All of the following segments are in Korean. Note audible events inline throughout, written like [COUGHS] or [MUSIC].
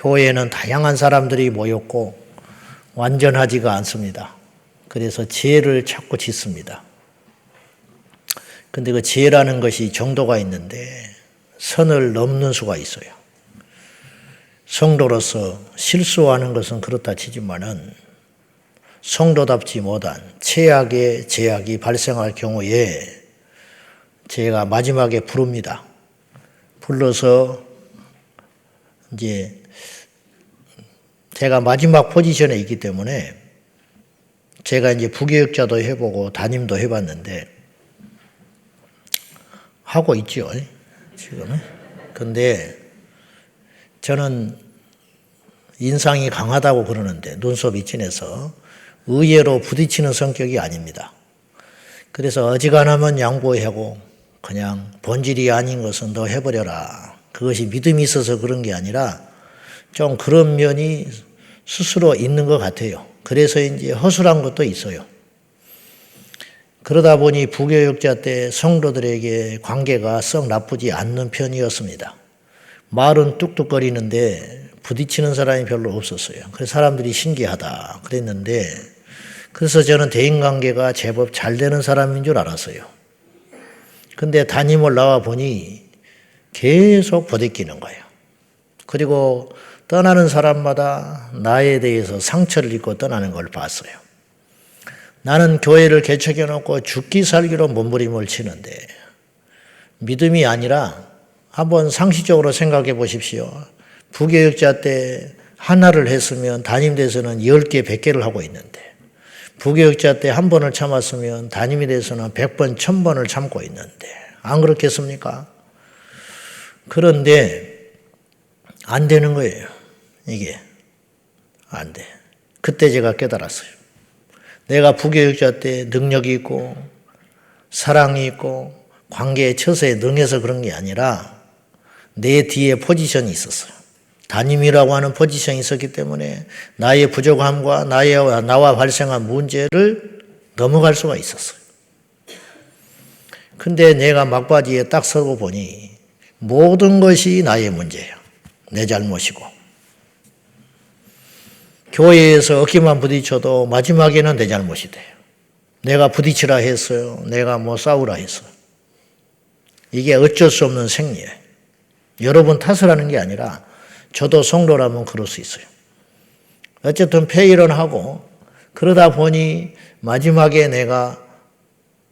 교회에는 다양한 사람들이 모였고 완전하지가 않습니다. 그래서 지혜를 찾고 짓습니다. 근데 그 지혜라는 것이 정도가 있는데 선을 넘는 수가 있어요. 성도로서 실수하는 것은 그렇다 치지만은 성도답지 못한 최악의 제약이 발생할 경우에 제가 마지막에 부릅니다. 불러서 이제 제가 마지막 포지션에 있기 때문에 제가 이제 부교육자도 해보고 담임도 해봤는데 하고 있죠 지금은. 근데 저는 인상이 강하다고 그러는데 눈썹이 진해서 의외로 부딪히는 성격이 아닙니다. 그래서 어지간하면 양보하고 그냥 본질이 아닌 것은 너 해버려라. 그것이 믿음이 있어서 그런 게 아니라 좀 그런 면이 스스로 있는 것 같아요. 그래서 이제 허술한 것도 있어요. 그러다 보니 부교육자 때 성도들에게 관계가 썩 나쁘지 않는 편이었습니다. 말은 뚝뚝거리는데 부딪히는 사람이 별로 없었어요. 그래서 사람들이 신기하다 그랬는데 그래서 저는 대인관계가 제법 잘 되는 사람인 줄 알았어요. 근데 담임을 나와 보니 계속 부딪히는 거예요. 그리고 떠나는 사람마다 나에 대해서 상처를 입고 떠나는 걸 봤어요. 나는 교회를 개척해 놓고 죽기 살기로 몸부림을 치는데 믿음이 아니라 한번 상식적으로 생각해 보십시오. 부교육자 때 하나를 했으면 담임 돼서는 10개, 100개를 하고 있는데 부교육자 때 한 번을 참았으면 담임이 돼서는 100번, 1000번을 참고 있는데 안 그렇겠습니까? 그런데 안 되는 거예요. 이게 안 돼. 그때 제가 깨달았어요. 내가 부교육자 때 능력이 있고 사랑이 있고 관계의 처세에 능해서 그런 게 아니라 내 뒤에 포지션이 있었어요. 담임이라고 하는 포지션이 있었기 때문에 나의 부족함과 나의 나와 발생한 문제를 넘어갈 수가 있었어요. 근데 내가 막바지에 딱 서고 보니 모든 것이 나의 문제예요. 내 잘못이고. 교회에서 어깨만 부딪혀도 마지막에는 내 잘못이 돼요. 내가 부딪히라 했어요. 내가 뭐 싸우라 했어요. 이게 어쩔 수 없는 생리예요. 여러분 탓을 하는 게 아니라 저도 성도라면 그럴 수 있어요. 어쨌든 폐일은 하고 그러다 보니 마지막에 내가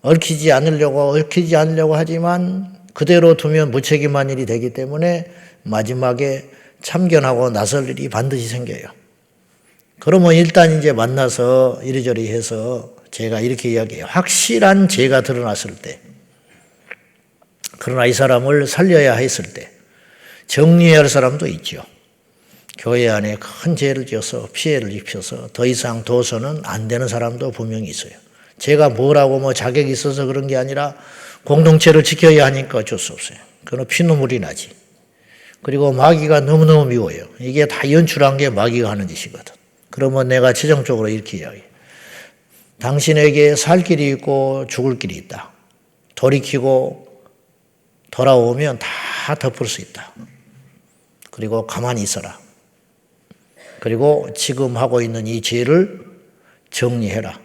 얽히지 않으려고 얽히지 않으려고 하지만 그대로 두면 무책임한 일이 되기 때문에 마지막에 참견하고 나설 일이 반드시 생겨요. 그러면 일단 이제 만나서 이리저리 해서 제가 이렇게 이야기해요. 확실한 죄가 드러났을 때, 그러나 이 사람을 살려야 했을 때, 정리해야 할 사람도 있죠. 교회 안에 큰 죄를 지어서 피해를 입혀서 더 이상 둬서는 안 되는 사람도 분명히 있어요. 제가 뭐라고 뭐 자격이 있어서 그런 게 아니라 공동체를 지켜야 하니까 어쩔 수 없어요. 그건 피눈물이 나지. 그리고 마귀가 너무너무 미워요. 이게 다 연출한 게 마귀가 하는 짓이거든. 그러면 내가 최종적으로 이렇게 이야기해. 당신에게 살 길이 있고 죽을 길이 있다. 돌이키고 돌아오면 다 덮을 수 있다. 그리고 가만히 있어라. 그리고 지금 하고 있는 이 죄를 정리해라.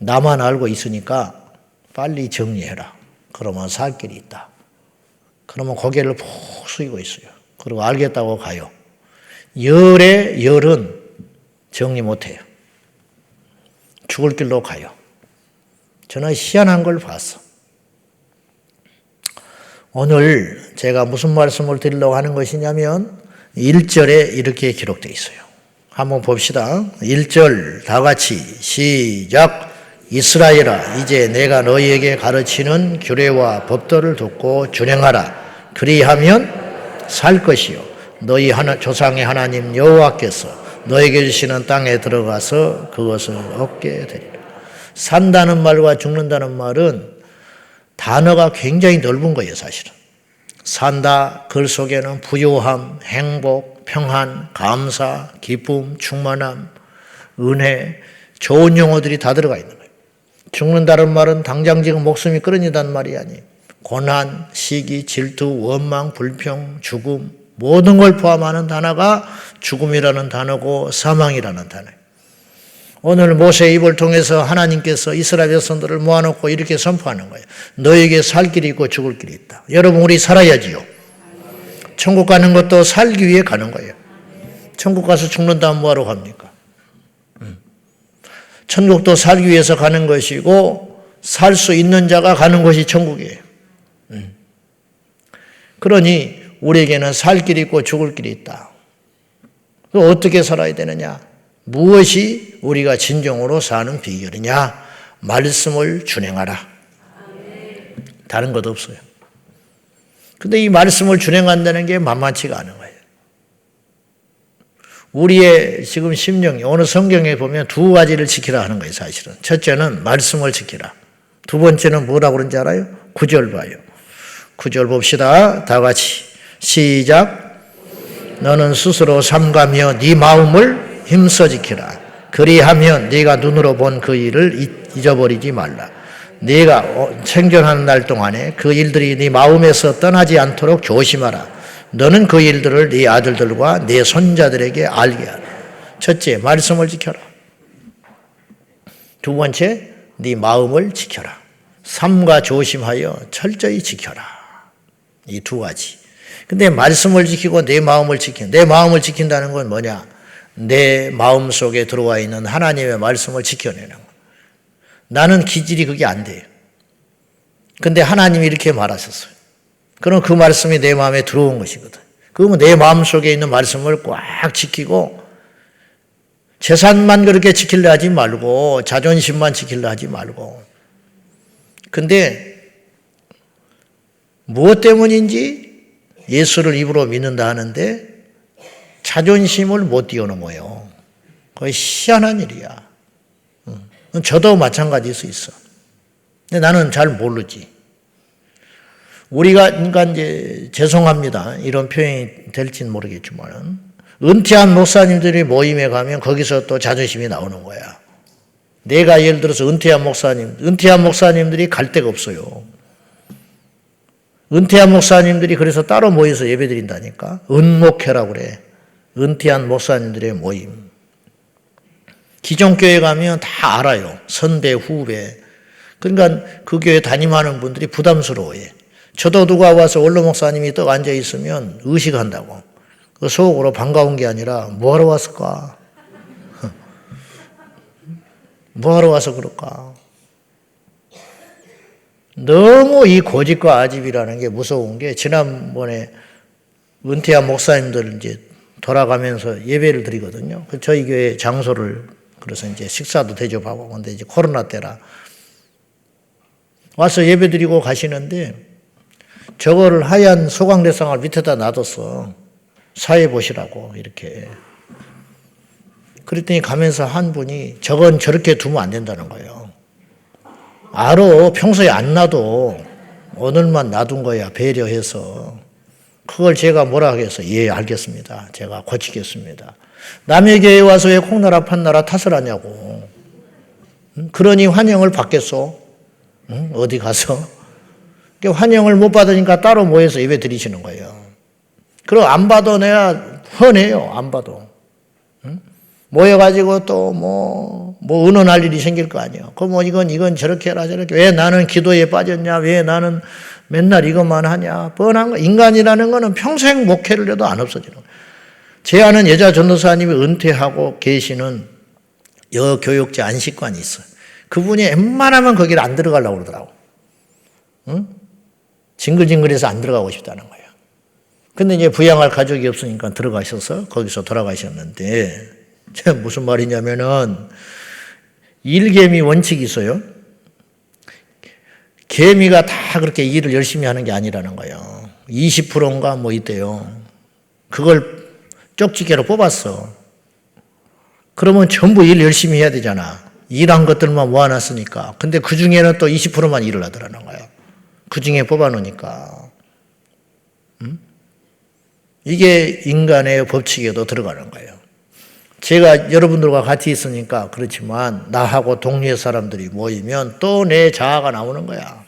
나만 알고 있으니까 빨리 정리해라. 그러면 살 길이 있다. 그러면 고개를 푹 숙이고 있어요. 그리고 알겠다고 가요. 열의 열은 정리 못해요. 죽을 길로 가요. 저는 희한한 걸 봤어. 오늘 제가 무슨 말씀을 드리려고 하는 것이냐면 1절에 이렇게 기록되어 있어요. 한번 봅시다. 1절 다 같이 시작. 이스라엘아 이제 내가 너희에게 가르치는 규례와 법도를 듣고 준행하라. 그리하면 살 것이요 너희 하나, 조상의 하나님 여호와께서 너에게 주시는 땅에 들어가서 그것을 얻게 되리라. 산다는 말과 죽는다는 말은 단어가 굉장히 넓은 거예요, 사실은. 산다, 글 속에는 부요함, 행복, 평안, 감사, 기쁨, 충만함, 은혜, 좋은 용어들이 다 들어가 있는 거예요. 죽는다는 말은 당장 지금 목숨이 끊어진다는 말이 아니에요. 고난, 시기, 질투, 원망, 불평, 죽음, 모든 걸 포함하는 단어가 죽음이라는 단어고 사망이라는 단어예요. 오늘 모세의 입을 통해서 하나님께서 이스라엘 백성들을 모아놓고 이렇게 선포하는 거예요. 너에게 살 길이 있고 죽을 길이 있다. 여러분 우리 살아야지요. 천국 가는 것도 살기 위해 가는 거예요. 천국 가서 죽는 다음 뭐하러 갑니까? 음. 천국도 살기 위해서 가는 것이고 살 수 있는 자가 가는 것이 천국이에요. 음. 그러니 우리에게는 살 길이 있고 죽을 길이 있다. 어떻게 살아야 되느냐? 무엇이 우리가 진정으로 사는 비결이냐? 말씀을 준행하라. 다른 것 없어요. 근데 이 말씀을 준행한다는 게 만만치가 않은 거예요. 우리의 지금 심령이 오늘 성경에 보면 두 가지를 지키라 하는 거예요, 사실은. 첫째는 말씀을 지키라. 두 번째는 뭐라고 그런지 알아요? 구절 봐요. 구절 봅시다. 다 같이. 시작. 너는 스스로 삼가며 네 마음을 힘써 지키라. 그리하면 네가 눈으로 본 그 일을 잊어버리지 말라. 네가 생존하는 날 동안에 그 일들이 네 마음에서 떠나지 않도록 조심하라. 너는 그 일들을 네 아들들과 네 손자들에게 알게 하라. 첫째, 말씀을 지켜라. 두 번째, 네 마음을 지켜라. 삼가 조심하여 철저히 지켜라. 이 두 가지. 근데 말씀을 지키고 내 마음을 지킨, 내 마음을 지킨다는 건 뭐냐? 내 마음 속에 들어와 있는 하나님의 말씀을 지켜내는 거. 나는 기질이 그게 안 돼요. 근데 하나님이 이렇게 말하셨어요. 그럼 그 말씀이 내 마음에 들어온 것이거든. 그러면 내 마음 속에 있는 말씀을 꽉 지키고 재산만 그렇게 지킬려 하지 말고 자존심만 지킬려 하지 말고 근데 무엇 때문인지 예수를 입으로 믿는다 하는데 자존심을 못 뛰어넘어요. 거의 희한한 일이야. 저도 마찬가지일 수 있어. 근데 나는 잘 모르지. 우리가 그러니까 이제 죄송합니다. 이런 표현이 될지는 모르겠지만 은퇴한 목사님들이 모임에 가면 거기서 또 자존심이 나오는 거야. 내가 예를 들어서 은퇴한 목사님, 은퇴한 목사님들이 갈 데가 없어요. 은퇴한 목사님들이 그래서 따로 모여서 예배 드린다니까. 은목회라고 그래. 은퇴한 목사님들의 모임. 기존 교회 가면 다 알아요. 선배, 후배. 그러니까 그 교회 담임하는 분들이 부담스러워해. 저도 누가 와서 원로 목사님이 떡 앉아 있으면 의식한다고. 그 속으로 반가운 게 아니라 뭐하러 왔을까? [LAUGHS] 뭐하러 와서 그럴까? 너무 이 고집과 아집이라는 게 무서운 게 지난번에 은퇴한 목사님들 이제 돌아가면서 예배를 드리거든요. 그 저희 교회 장소를 그래서 이제 식사도 대접하고 근데 이제 코로나 때라 와서 예배 드리고 가시는데 저거를 하얀 소강대상을 밑에다 놔뒀어. 사회 보시라고 이렇게. 그랬더니 가면서 한 분이 저건 저렇게 두면 안 된다는 거예요. 알어. 평소에 안 놔도 오늘만 놔둔 거야. 배려해서. 그걸 제가 뭐라 하겠어. 예, 알겠습니다. 제가 고치겠습니다. 남의 교회 와서 왜 콩나라 판나라 탓을 하냐고. 그러니 환영을 받겠소. 어디 가서. 환영을 못 받으니까 따로 모여서 예배 드리시는 거예요. 그리고 안 내가 훤해요. 안 봐도. 모여가지고 또 뭐, 뭐, 의논할 일이 생길 거 아니에요. 그럼 뭐 이건, 이건 저렇게 해라, 저렇게. 왜 나는 기도에 빠졌냐? 왜 나는 맨날 이것만 하냐? 뻔한 거. 인간이라는 거는 평생 목회를 해도 안 없어지는 거예요. 제 아는 여자 전도사님이 은퇴하고 계시는 여교육제 안식관이 있어요. 그분이 웬만하면 거기를 안 들어가려고 그러더라고. 응? 징글징글해서 안 들어가고 싶다는 거예요. 근데 이제 부양할 가족이 없으니까 들어가셔서 거기서 돌아가셨는데, 무슨 말이냐면은, 일개미 원칙이 있어요. 개미가 다 그렇게 일을 열심히 하는 게 아니라는 거예요. 20%인가 뭐 있대요. 그걸 쪽지게로 뽑았어. 그러면 전부 일 열심히 해야 되잖아. 일한 것들만 모아놨으니까. 근데 그 중에는 또 20%만 일을 하더라는 거예요. 그 중에 뽑아놓으니까. 음? 이게 인간의 법칙에도 들어가는 거예요. 제가 여러분들과 같이 있으니까 그렇지만 나하고 동료의 사람들이 모이면 또 내 자아가 나오는 거야.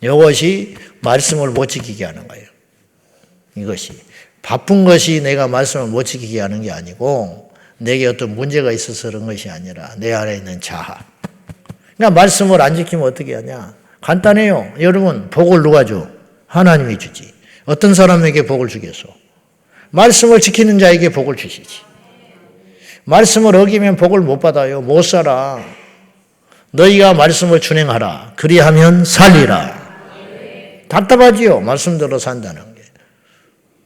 이것이 말씀을 못 지키게 하는 거예요. 이것이. 바쁜 것이 내가 말씀을 못 지키게 하는 게 아니고 내게 어떤 문제가 있어서 그런 것이 아니라 내 안에 있는 자아. 그러니까 말씀을 안 지키면 어떻게 하냐? 간단해요. 여러분, 복을 누가 줘? 하나님이 주지. 어떤 사람에게 복을 주겠소? 말씀을 지키는 자에게 복을 주시지. 말씀을 어기면 복을 못 받아요. 못 살아. 너희가 말씀을 준행하라. 그리하면 살리라. 답답하지요. 말씀대로 산다는 게.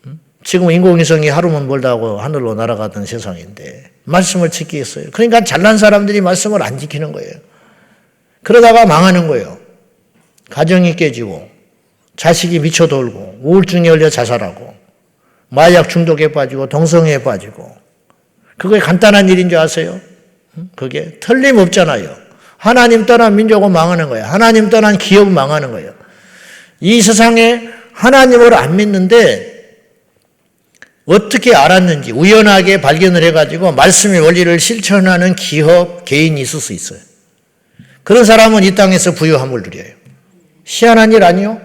음? 지금 인공위성이 하루만 멀다고 하늘로 날아가던 세상인데 말씀을 지키겠어요. 그러니까 잘난 사람들이 말씀을 안 지키는 거예요. 그러다가 망하는 거예요. 가정이 깨지고 자식이 미쳐 돌고 우울증에 걸려 자살하고 마약 중독에 빠지고 동성애에 빠지고 그게 간단한 일인 줄 아세요? 음? 그게 틀림없잖아요. 하나님 떠난 민족은 망하는 거예요. 하나님 떠난 기업은 망하는 거예요. 이 세상에 하나님을 안 믿는데 어떻게 알았는지 우연하게 발견을 해가지고 말씀의 원리를 실천하는 기업, 개인이 있을 수 있어요. 그런 사람은 이 땅에서 부유함을 누려요. 희한한 일 아니요?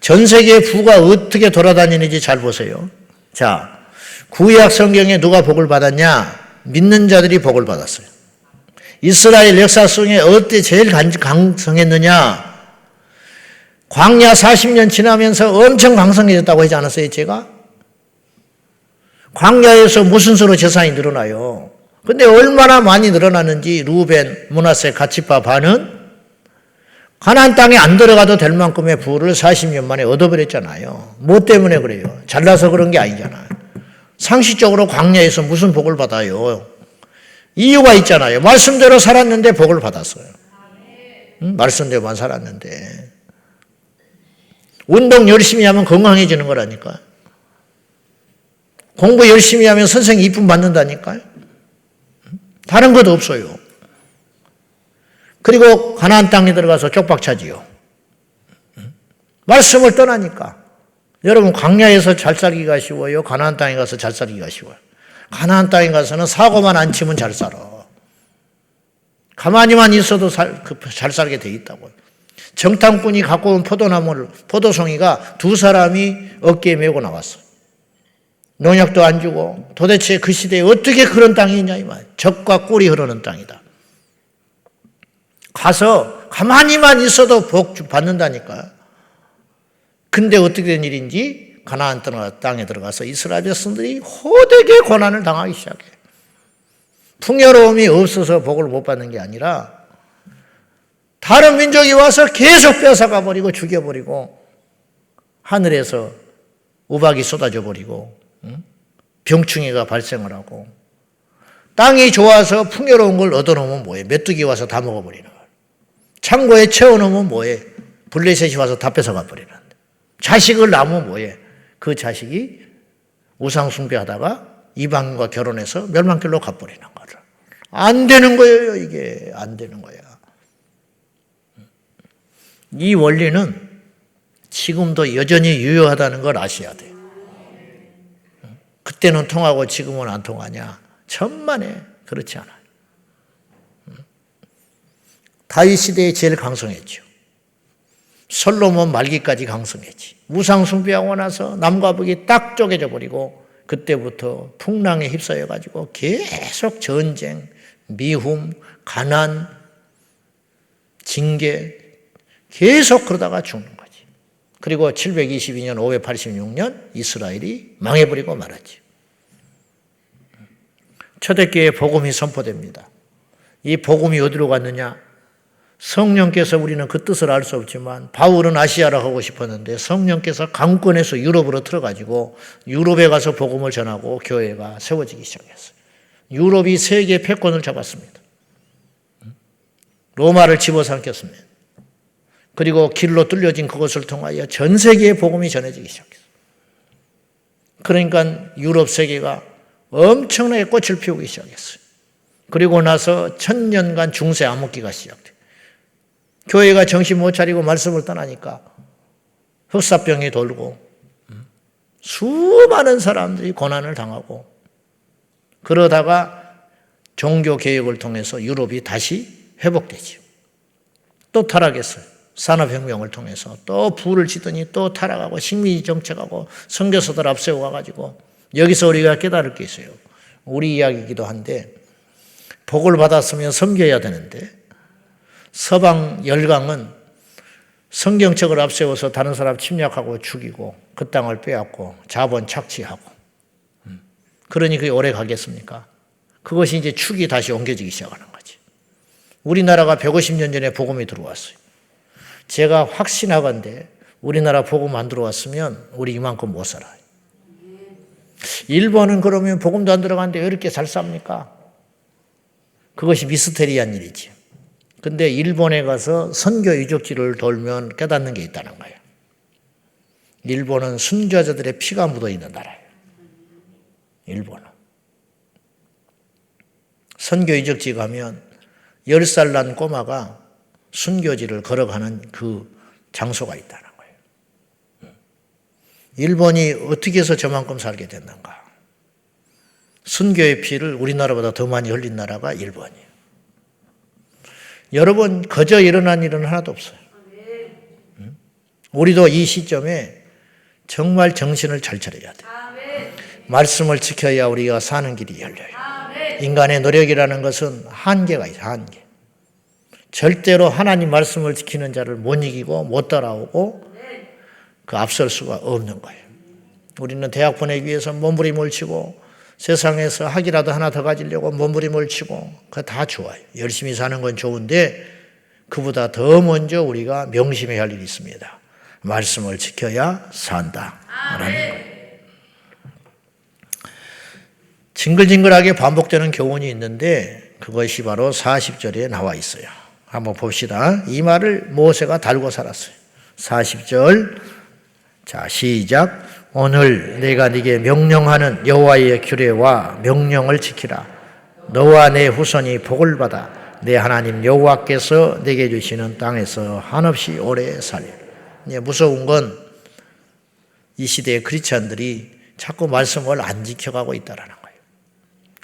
전 세계 부가 어떻게 돌아다니는지 잘 보세요. 자, 구약 성경에 누가 복을 받았냐? 믿는 자들이 복을 받았어요. 이스라엘 역사 속에 어때 제일 강성했느냐? 광야 40년 지나면서 엄청 강성해졌다고 하지 않았어요, 제가? 광야에서 무슨 수로 재산이 늘어나요? 근데 얼마나 많이 늘어나는지 루벤, 문하세, 가치파 반은 가나안 땅에 안 들어가도 될 만큼의 부를 40년 만에 얻어버렸잖아요. 뭐 때문에 그래요? 잘나서 그런 게 아니잖아요. 상식적으로 광야에서 무슨 복을 받아요? 이유가 있잖아요. 말씀대로 살았는데 복을 받았어요. 응? 말씀대로만 살았는데. 운동 열심히 하면 건강해지는 거라니까. 공부 열심히 하면 선생님 이쁨 받는다니까요. 다른 것도 없어요. 그리고 가나안 땅에 들어가서 쪽박차지요. 말씀을 떠나니까. 여러분 광야에서 잘 살기가 쉬워요. 가나안 땅에 가서 잘 살기가 쉬워요. 가나안 땅에 가서는 사고만 안 치면 잘 살아. 가만히만 있어도 살, 그, 잘 살게 돼 있다고요. 정탐꾼이 갖고 온 포도나무를, 포도송이가 두 사람이 어깨에 메고 나왔어. 농약도 안 주고 도대체 그 시대에 어떻게 그런 땅이 있냐, 이 말. 적과 꿀이 흐르는 땅이다. 가서 가만히만 있어도 복 받는다니까. 근데 어떻게 된 일인지 가나안 땅에 들어가서 이스라엘 백성들이 호되게 고난을 당하기 시작해. 풍요로움이 없어서 복을 못 받는 게 아니라 다른 민족이 와서 계속 뺏어가 버리고 죽여버리고 하늘에서 우박이 쏟아져 버리고 병충해가 발생을 하고 땅이 좋아서 풍요로운 걸 얻어놓으면 뭐해? 메뚜기 와서 다 먹어버리는 거야. 창고에 채워놓으면 뭐해? 블레셋이 와서 다 뺏어가 버리는 자식을 낳으면 뭐해? 그 자식이 우상숭배하다가 이방인과 결혼해서 멸망길로 가버리는 거를. 안 되는 거예요, 이게. 안 되는 거야. 이 원리는 지금도 여전히 유효하다는 걸 아셔야 돼. 그때는 통하고 지금은 안 통하냐? 천만에 그렇지 않아요. 다윗 시대에 제일 강성했죠. 솔로몬 말기까지 강성했지. 우상 숭배하고 나서 남과 북이 딱 쪼개져 버리고 그때부터 풍랑에 휩싸여 가지고 계속 전쟁, 미움, 가난, 징계 계속 그러다가 죽는 거지. 그리고 722년, 586년 이스라엘이 망해버리고 말았지. 초대교회 복음이 선포됩니다. 이 복음이 어디로 갔느냐? 성령께서 우리는 그 뜻을 알 수 없지만 바울은 아시아로 가고 싶었는데 성령께서 강권에서 유럽으로 틀어가지고 유럽에 가서 복음을 전하고 교회가 세워지기 시작했어요. 유럽이 세계 패권을 잡았습니다. 로마를 집어삼켰습니다. 그리고 길로 뚫려진 그것을 통하여 전 세계에 복음이 전해지기 시작했어요. 그러니까 유럽 세계가 엄청나게 꽃을 피우기 시작했어요. 그리고 나서 천년간 중세 암흑기가 시작돼요. 교회가 정신 못 차리고 말씀을 떠나니까 흑사병이 돌고 수많은 사람들이 고난을 당하고 그러다가 종교 개혁을 통해서 유럽이 다시 회복되지또 타락했어요. 산업혁명을 통해서 또 부를 지더니 또 타락하고 식민지 정책하고 선교사들 앞세워 가지고 여기서 우리가 깨달을 게 있어요. 우리 이야기이기도 한데 복을 받았으면 섬겨야 되는데 서방 열강은 성경책을 앞세워서 다른 사람 침략하고 죽이고 그 땅을 빼앗고 자본 착취하고 음. 그러니 그게 오래 가겠습니까? 그것이 이제 축이 다시 옮겨지기 시작하는 거지. 우리나라가 150년 전에 복음이 들어왔어요. 제가 확신하건데 우리나라 복음 안 들어왔으면 우리 이만큼 못 살아요. 일본은 그러면 복음도 안 들어가는데 왜 이렇게 잘 삽니까? 그것이 미스테리한 일이지. 근데 일본에 가서 선교 유적지를 돌면 깨닫는 게 있다는 거예요. 일본은 순교자들의 피가 묻어 있는 나라예요. 일본은. 선교 유적지 가면 열살난 꼬마가 순교지를 걸어가는 그 장소가 있다는 거예요. 일본이 어떻게 해서 저만큼 살게 됐는가? 순교의 피를 우리나라보다 더 많이 흘린 나라가 일본이에요. 여러분, 거저 일어난 일은 하나도 없어요. 우리도 이 시점에 정말 정신을 잘 차려야 돼. 말씀을 지켜야 우리가 사는 길이 열려요. 인간의 노력이라는 것은 한계가 있어요, 한계. 절대로 하나님 말씀을 지키는 자를 못 이기고 못 따라오고 그 앞설 수가 없는 거예요. 우리는 대학 보내기 위해서 몸부림을 치고 세상에서 학이라도 하나 더 가지려고 몸부림을 치고 그거 다 좋아요. 열심히 사는 건 좋은데 그보다 더 먼저 우리가 명심해야 할 일이 있습니다. 말씀을 지켜야 산다. 라는. 징글징글하게 반복되는 교훈이 있는데 그것이 바로 40절에 나와 있어요. 한번 봅시다. 이 말을 모세가 달고 살았어요. 40절. 자, 시작. 오늘 내가 네게 명령하는 여호와의 규례와 명령을 지키라. 너와 내 후손이 복을 받아 내 하나님 여호와께서 내게 주시는 땅에서 한없이 오래 살리라. 예, 무서운 건 이 시대의 크리스천들이 자꾸 말씀을 안 지켜가고 있다라는 거예요.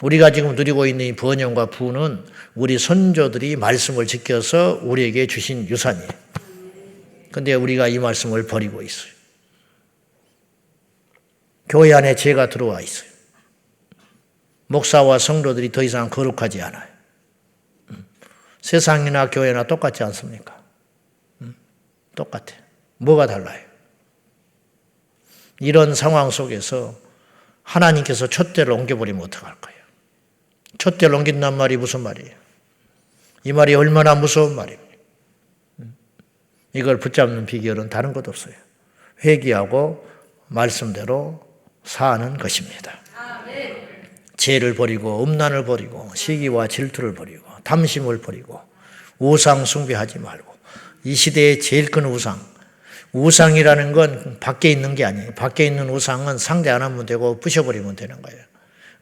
우리가 지금 누리고 있는 이 번영과 부는 우리 선조들이 말씀을 지켜서 우리에게 주신 유산이에요. 근데 우리가 이 말씀을 버리고 있어요. 교회 안에 죄가 들어와 있어요. 목사와 성도들이 더 이상 거룩하지 않아요. 음. 세상이나 교회나 똑같지 않습니까? 음. 똑같아. 뭐가 달라요? 이런 상황 속에서 하나님께서 촛대를 옮겨버리면 어떡할 거예요? 촛대를 옮긴단 말이 무슨 말이에요? 이 말이 얼마나 무서운 말입니까? 음. 이걸 붙잡는 비결은 다른 것 없어요. 회개하고 말씀대로 사는 것입니다. 죄를 버리고 음란을 버리고 시기와 질투를 버리고 탐심을 버리고 우상 숭배하지 말고 이 시대의 제일 큰 우상 우상이라는 건 밖에 있는 게 아니에요. 밖에 있는 우상은 상대 안 하면 되고 부셔버리면 되는 거예요.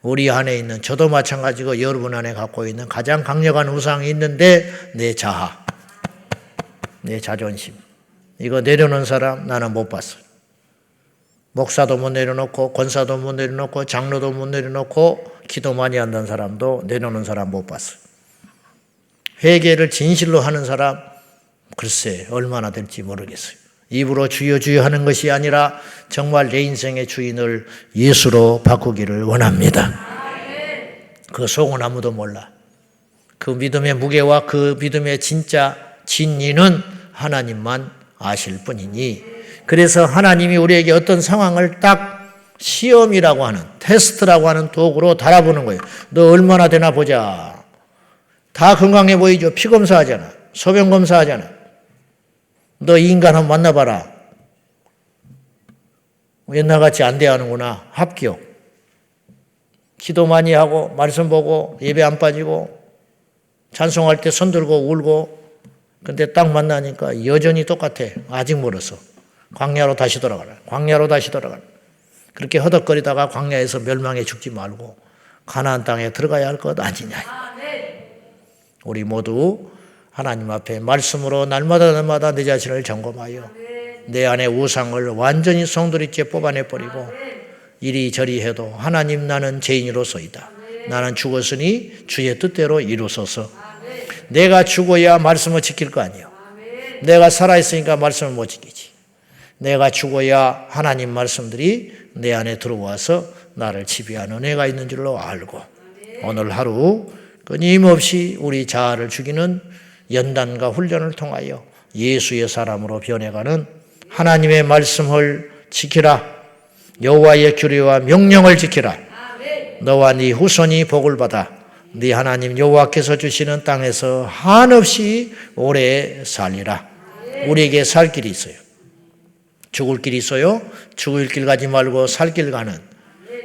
우리 안에 있는 저도 마찬가지고 여러분 안에 갖고 있는 가장 강력한 우상이 있는데 내 자아, 내 자존심 이거 내려놓은 사람 나는 못 봤어요. 목사도 못 내려놓고 권사도 못 내려놓고 장로도 못 내려놓고 기도 많이 한다는 사람도 내려놓는 사람 못 봤어요. 회개를 진실로 하는 사람 글쎄 얼마나 될지 모르겠어요. 입으로 주여 주여 하는 것이 아니라 정말 내 인생의 주인을 예수로 바꾸기를 원합니다. 그 속은 아무도 몰라. 그 믿음의 무게와 그 믿음의 진짜 진리는 하나님만 아실 뿐이니 그래서 하나님이 우리에게 어떤 상황을 딱 시험이라고 하는 테스트라고 하는 도구로 달아보는 거예요. 너 얼마나 되나 보자. 다 건강해 보이죠. 피 검사하잖아. 소변 검사하잖아. 너 인간 한번 만나봐라. 옛날같이 안 대하는구나. 합격. 기도 많이 하고 말씀 보고 예배 안 빠지고 찬송할 때 손 들고 울고 근데 딱 만나니까 여전히 똑같아. 아직 멀었어. 광야로 다시 돌아가라. 광야로 다시 돌아가라. 그렇게 허덕거리다가 광야에서 멸망해 죽지 말고 가나안 땅에 들어가야 할 것 아니냐. 우리 모두 하나님 앞에 말씀으로 날마다 날마다 내 자신을 점검하여 내 안에 우상을 완전히 송두리째 뽑아내 버리고 이리저리 해도 하나님 나는 죄인으로서이다. 나는 죽었으니 주의 뜻대로 이루소서. 내가 죽어야 말씀을 지킬 거 아니요. 내가 살아있으니까 말씀을 못 지키지. 내가 죽어야 하나님 말씀들이 내 안에 들어와서 나를 지배하는 은혜가 있는 줄로 알고 오늘 하루 끊임없이 우리 자아를 죽이는 연단과 훈련을 통하여 예수의 사람으로 변해가는 하나님의 말씀을 지키라. 여호와의 규례와 명령을 지키라. 너와 네 후손이 복을 받아 네 하나님 여호와께서 주시는 땅에서 한없이 오래 살리라. 우리에게 살 길이 있어요 죽을 길이 있어요. 죽을 길 가지 말고 살 길 가는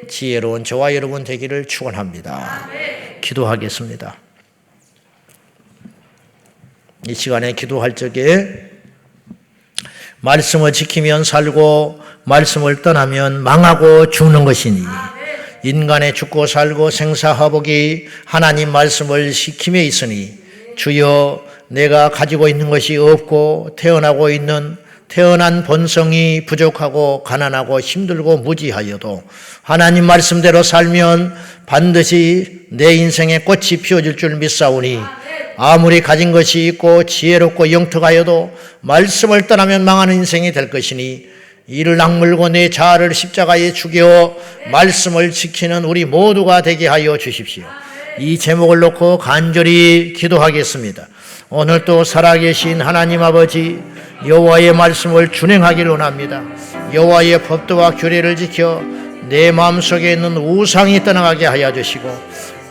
지혜로운 저와 여러분 되기를 축원합니다. 기도하겠습니다. 이 시간에 기도할 적에 말씀을 지키면 살고 말씀을 떠나면 망하고 죽는 것이니 인간의 죽고 살고 생사화복이 하나님 말씀을 지킴에 있으니 주여 내가 가지고 있는 것이 없고 태어나고 있는 태어난 본성이 부족하고 가난하고 힘들고 무지하여도 하나님 말씀대로 살면 반드시 내 인생의 꽃이 피어질 줄 믿사오니 아무리 가진 것이 있고 지혜롭고 영특하여도 말씀을 떠나면 망하는 인생이 될 것이니 이를 악물고 내 자아를 십자가에 죽여 말씀을 지키는 우리 모두가 되게 하여 주십시오. 이 제목을 놓고 간절히 기도하겠습니다. 오늘 또 살아계신 하나님 아버지 여호와의 말씀을 준행하길 원합니다. 여호와의 법도와 규례를 지켜 내 마음속에 있는 우상이 떠나가게 하여 주시고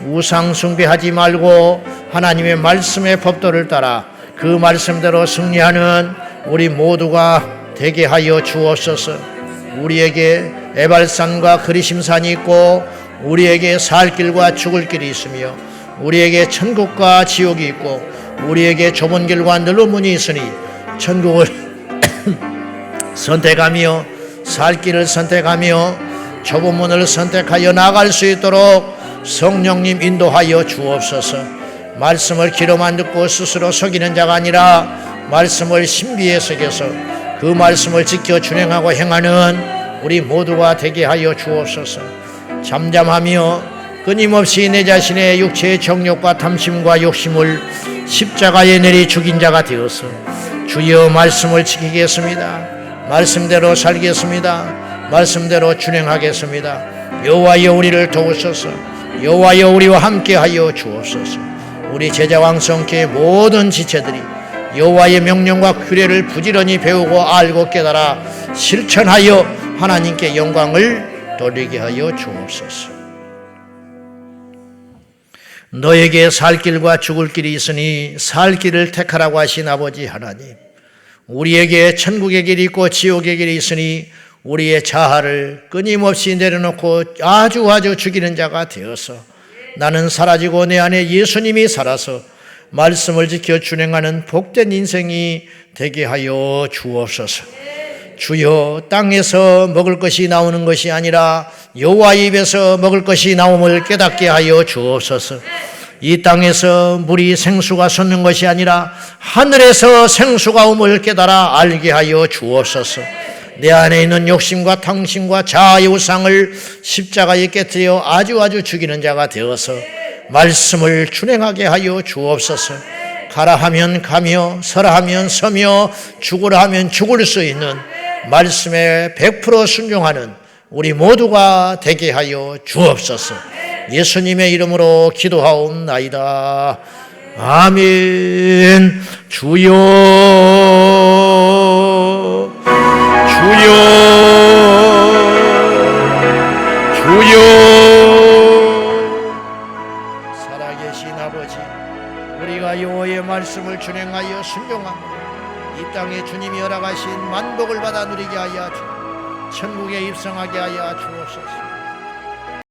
우상 숭배하지 말고 하나님의 말씀의 법도를 따라 그 말씀대로 승리하는 우리 모두가 되게 하여 주옵소서. 우리에게 에발산과 그리심산이 있고 우리에게 살 길과 죽을 길이 있으며 우리에게 천국과 지옥이 있고 우리에게 좁은 길과 넓은 문이 있으니 천국을 [COUGHS] 선택하며 살 길을 선택하며 좁은 문을 선택하여 나갈 수 있도록 성령님 인도하여 주옵소서. 말씀을 귀로만 듣고 스스로 속이는 자가 아니라 말씀을 신비에 새겨서 그 말씀을 지켜 준행하고 행하는 우리 모두가 되게 하여 주옵소서. 잠잠하며 끊임없이 내 자신의 육체의 정욕과 탐심과 욕심을 십자가에 내리 죽인 자가 되어서 주여 말씀을 지키겠습니다. 말씀대로 살겠습니다. 말씀대로 준행하겠습니다. 여호와여 우리를 도우소서. 여호와여 우리와 함께하여 주옵소서. 우리 제자 왕성케 모든 지체들이 여호와의 명령과 규례를 부지런히 배우고 알고 깨달아 실천하여 하나님께 영광을 돌리게 하여 주옵소서. 너에게 살 길과 죽을 길이 있으니 살 길을 택하라고 하신 아버지 하나님. 우리에게 천국의 길이 있고 지옥의 길이 있으니 우리의 자아를 끊임없이 내려놓고 아주 아주 죽이는 자가 되어서 나는 사라지고 내 안에 예수님이 살아서 말씀을 지켜 준행하는 복된 인생이 되게 하여 주옵소서. 주여 땅에서 먹을 것이 나오는 것이 아니라 여호와 입에서 먹을 것이 나옴을 깨닫게 하여 주옵소서. 이 땅에서 물이 생수가 솟는 것이 아니라 하늘에서 생수가 옴을 깨달아 알게 하여 주옵소서. 내 안에 있는 욕심과 탕심과 자아의 우상을 십자가에 깨뜨려 아주 아주 죽이는 자가 되어서 말씀을 준행하게 하여 주옵소서. 가라 하면 가며 서라 하면 서며 죽으라 하면 죽을 수 있는 말씀에 100% 순종하는 우리 모두가 되게 하여 주옵소서. 예수님의 이름으로 기도하옵나이다. 아멘. 주여, 허락하신 만복을 받아 누리게 하여 주, 천국에 입성하게 하여 주옵소서.